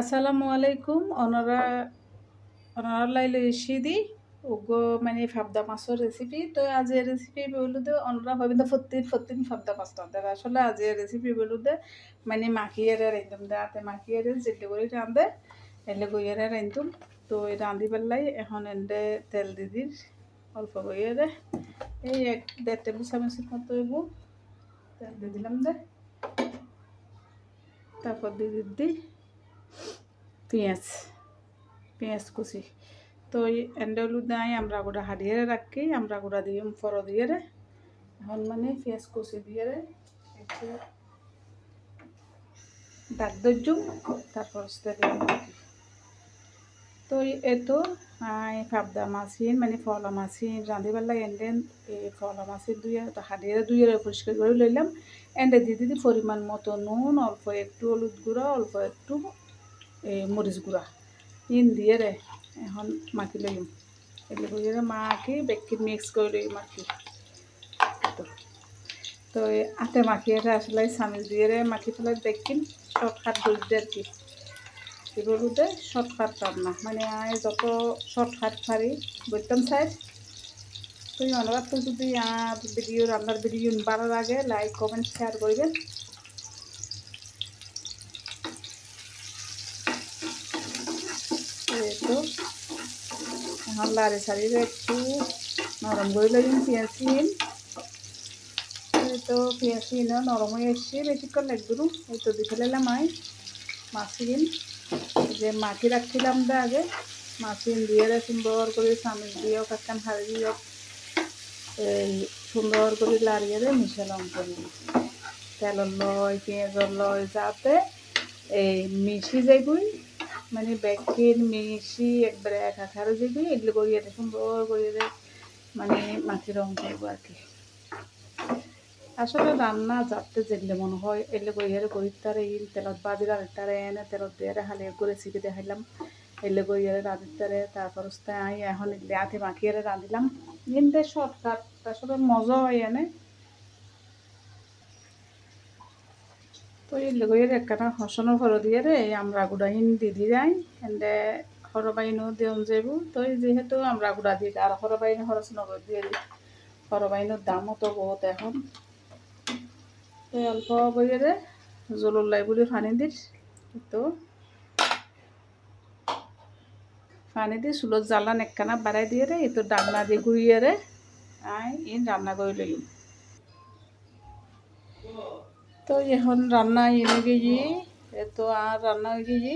আসসালামু আলাইকুম। অনরা অনরা লাইলে ইসিদি উগো মানে ফাবদা মাছের রেসিপি তো আজ এই রেসিপি বলুদে, অনরা হইবেন ফত্তিন ফত্তিন ফাবদা মাছ তো আসলে আজ এই রেসিপি বলুদে মানে মাখিয়ে রাইতুম দে, হাতে মাখিয়ে যেতে করে রাঁধে এলে গইয়ে রাইতুম তো এই রাঁধি পেলাই এখন এন্ডে তেল দি দির, অল্প গইয়ে এই এক দেড় টেবিল চামচের মতো এবো তেল দিয়ে দিলাম দে। তারপর দিয়ে দিদি পেঁয়াজ পেঁয়াজ কুচি। তো এন্ডে হলুদ নাই, আমরা গুঁড়া হারিয়ে রাখি, আমরা গুঁড়া দিয়ে, ফর দিয়ে রে এখন মানে পেঁয়াজ কুচি দিয়ে রে ডাক দর্জুম তারপর তো এতো ফাবদা মাছিন মানে ফলা মাছিন রাঁধি পেলা এন্ডেন এই ফলা মাছের দুই হাড়িয়ে দুই পরিষ্কার করে লইলাম। এন্ডে দিয়ে দিদি পরিমাণ মতো নুন, অল্প একটু হলুদ গুঁড়া, অল্প একটু মরিচ গুঁড়া। ইন দিয়ে রে এখন মাখি লইম এগুলো করে মাখি বেকি মিক্স করে লই মাখি। তো আতে মাখিয়ে আসলে চামিচ দিয়ে রে মাখি ফেলাই দেখিন শর্টকাট বলতে আর কি। এগুলোতে শর্টকাট রান্না মানে আয় যত শর্টকাট পারি বলতাম সাইজ তো অনুবাদ তো যদি ভিডিও রান্নার ভিডিও বাড়ার আগে লাইক কমেন্ট শেয়ার করবেন তো এখন লাড়ে সারিয়ে একটু নরম করে লাগবেন পেঁয়াজিন তো পেঁয়াজিন নরম হয়ে এসছে বেশিক্ষণ লাগবে এই তো দিয়ে ফেলাম আয়। মাছিন যে মাটি রাখছিলাম দা আগে মাছিন দিয়ে সুন্দর করে চামিচ দিয়েও কাকান হাড়ি দিয়েও, এই সুন্দর করে লাড়িয়ে দিয়ে মিশালাম করে তেলের লয়, পেঁয়াজের লয়, যাতে এই মিশি যাইবই মানে বেকিন মিশি একবারে এক আঠারো যাইবই এগুলো করিয়ে দেয়, সুন্দর করিয়ে দেয়। মানে মাটি রং করব আর কি। আসলে রান্না যাতে যেগুলো মনে হয় এলে গইয়ারে করি। তারে ইন তেলত বাজির আর তারে এনে তেলত দিয়ে হালে করে রেসিপি দেখাইলাম। এলে গইয়ারে রাঁধির তারে, তারপর এখন এগুলো আতে মাখিয়ে রাঁধিলাম। ইনতে শর্টকাট আসলে মজা হয় এনে। তো এই লগইয়ের একটা হসনো ঘর দিয়ে রে আমরা গুড়া হিন দিদি যাই, এন্ডে হরবাইনও দেন যাব তো যেহেতু আমরা গুড়া দিই, আর হরবাইন খরচ নগর দিয়ে দিই হরবাইনের দামও তো বহুত এখন। তো অল্প করে জলুল্লাই বলে পানি দিস তো। পানি দিয়ে চুলত জ্বালান একখানা বাড়াই দিয়ে রে তো ডাকনা দিয়ে ঘুরিয়ে রে, আই ইন রান্না করে লইম। তো এখন রান্না এনে গেছি। এ তো আর রান্না হয়ে গিয়ে